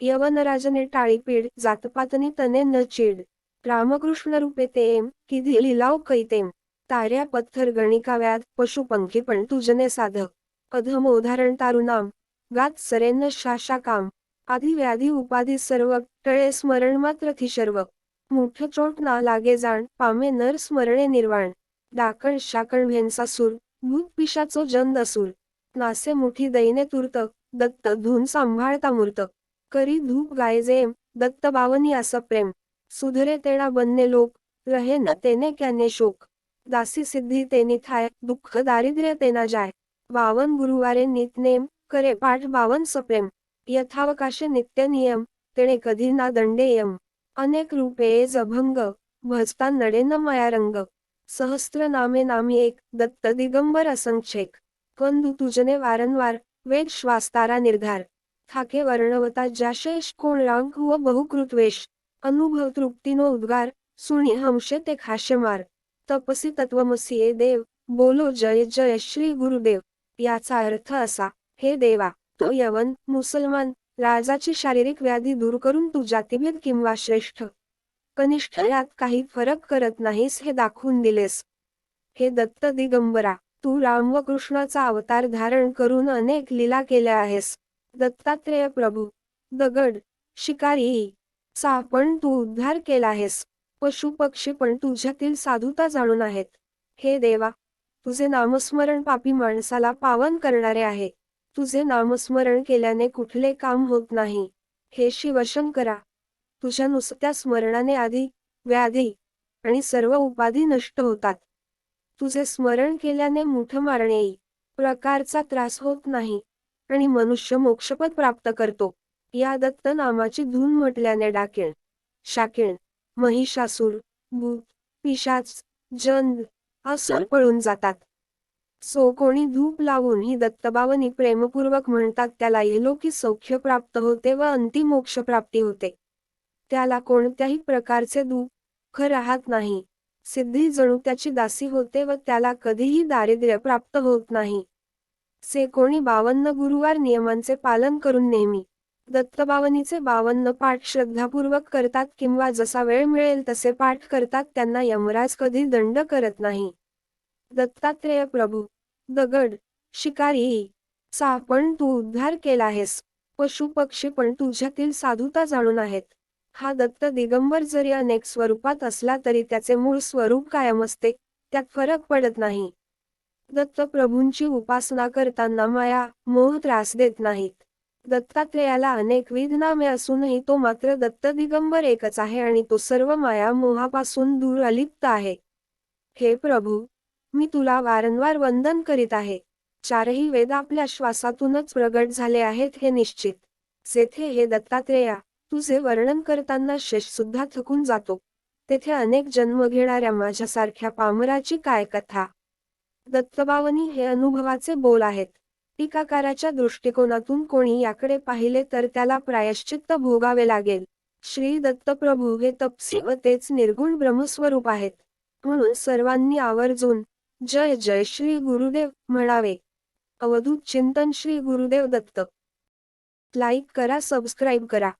यवनराजने टाळीपीड जातपातनी तने न चिड रामकृष्ण रूपे तेम किधी लिलाव कैतेम ताऱ्या पत्थर गणिकाव्यात पशुपंखी पण तुझने साधक अधम उदाहरण तारुनाम गात सरेन्न शाशा काम आधी व्याधी उपाधी सर्व टळे स्मरण मात्र थिशर्व मुठ चोट ना लागे जाण पामे नर स्मरणे निर्वाण. डाकण शाकण भेंसा सूर भूत पिशाचो जंद असूर. नासे मुठी दैने तुर्त दत्त धून सांभाळता मूर्त. करी धूप गायजेम दत्त बावनी असं प्रेम. सुधरे तेडा बनने लोक रहे न तेने क्याने शोक. दासी सिद्धी तेनी थाय दुःख दारिद्र्य तेना जाय. बावन गुरुवारे नितनेम करे पाठ बावन सप्रेम यथावकाशे नित्य नियम तेणे कधी ना दंडेयम अनेक रूपे जभंग भजता नडे न माया रंग. सहस्त्र नामे नामी एक दत्त दिगंबर असंख्येक. कंदू तुजने वारंवार वेद श्वास्तारा निर्धार. थाके वर्णवता जाशेष कोण रांग व बहुकृतवेश अनुभव तृप्तीनो उद्गार सुनी हमशे ते खाशे तपसी तत्वमसीये देव बोलो जय जय श्री गुरुदेव. याचा अर्थ असा हे देवा तो यवन मुसलमान राजाची शारीरिक व्याधी दूर करून तू जातीभेद किंवा श्रेष्ठ. कनिष्ठ यात काही फरक करत नाहीस हे दाखवून दिलेस. हे दत्त दिगंबरा तू राम व कृष्णाचा अवतार धारण करून अनेक लीला केल्या आहेस. दत्तात्रेय प्रभू दगड शिकारी चा पण तू उद्धार केला आहेस. पशु पक्षी पण तुझ्यातील साधुता जाणून आहेत. हे देवा तुझे नामस्मरण पापी माणसाला पावन करणारे आहे. तुझे नामस्मरण केल्याने कुठले काम होत नाही. हे शिवशंकरा तुझ्या नुसत्या स्मरणाने आधी व्याधी आणि सर्व उपाधी नष्ट होतात. तुझे स्मरण केल्याने मुठ मारणे प्रकारचा त्रास होत नाही. आणि मनुष्य मोक्षपद प्राप्त करतो. या दत्त नामाची धून म्हटल्याने डाकिण शाकिण महिषासूर भूत पिशाच जंद असं पळून जातात. सो कोणी धूप लावून ही दत्तबावनी प्रेमपूर्वक म्हणतात त्याला इहलोकी सौख्य प्राप्त होते व अंतिम मोक्ष प्राप्ती होते. त्याला कोणत्याही प्रकारचे दुःख राहत नाही. सिद्धी जणू त्याची दासी होते व त्याला कधीही दारिद्र्य प्राप्त होत नाही. से कोणी बावन्न गुरुवार नियमांचे पालन करून नेहमी दत्तबावनीचे बावन्न पाठ श्रद्धापूर्वक करतात किंवा जसा वेळ मिळेल तसे पाठ करतात त्यांना यमराज कधी दंड करत नाही. दत्तात्रेय प्रभू दगड शिकारी सापण तू उद्धार केला आहेस पशु पक्षी पण तुझ्यातील साधुता जाणून आहेत. हा दत्त दिगंबर जरी अनेक स्वरूपात असला तरी त्याचे मूळ स्वरूप कायम असते त्यात फरक पडत नाही. दत्त प्रभूंची उपासना करताना माया मोह त्रास देत नाहीत. दत्तात्रेयाला अनेक विध नामे असूनही तो मात्र दत्त दिगंबर एकच आहे आणि तो सर्व माया मोहापासून दूर अलिप्त आहे. हे प्रभू मी तुला वारंवार वंदन करीत आहे. चारही वेद आपल्या श्वासातूनच प्रगट झाले आहेत हे निश्चित. जेथे हे दत्तात्रेया तुझे वर्णन करताना शेष सुद्धा थकून जातो. तेथे अनेक जन्म घेणाऱ्या माझ्यासारख्या पामराची काय कथा? दत्तबावनी हे अनुभवाचे बोल आहेत. टीकाकाराच्या दृष्टिकोनातून कोणी याकडे पाहिले तर त्याला प्रायश्चित्त भोगावे लागेल. श्री दत्तप्रभू हे तपसी व तेच निर्गुण ब्रह्मस्वरूप आहेत. म्हणून सर्वांनी आवर्जून जय जय श्री गुरुदेव म्हणावे. अवधूत चिंतन श्री गुरुदेव दत्त. लाईक करा सबस्क्राईब करा.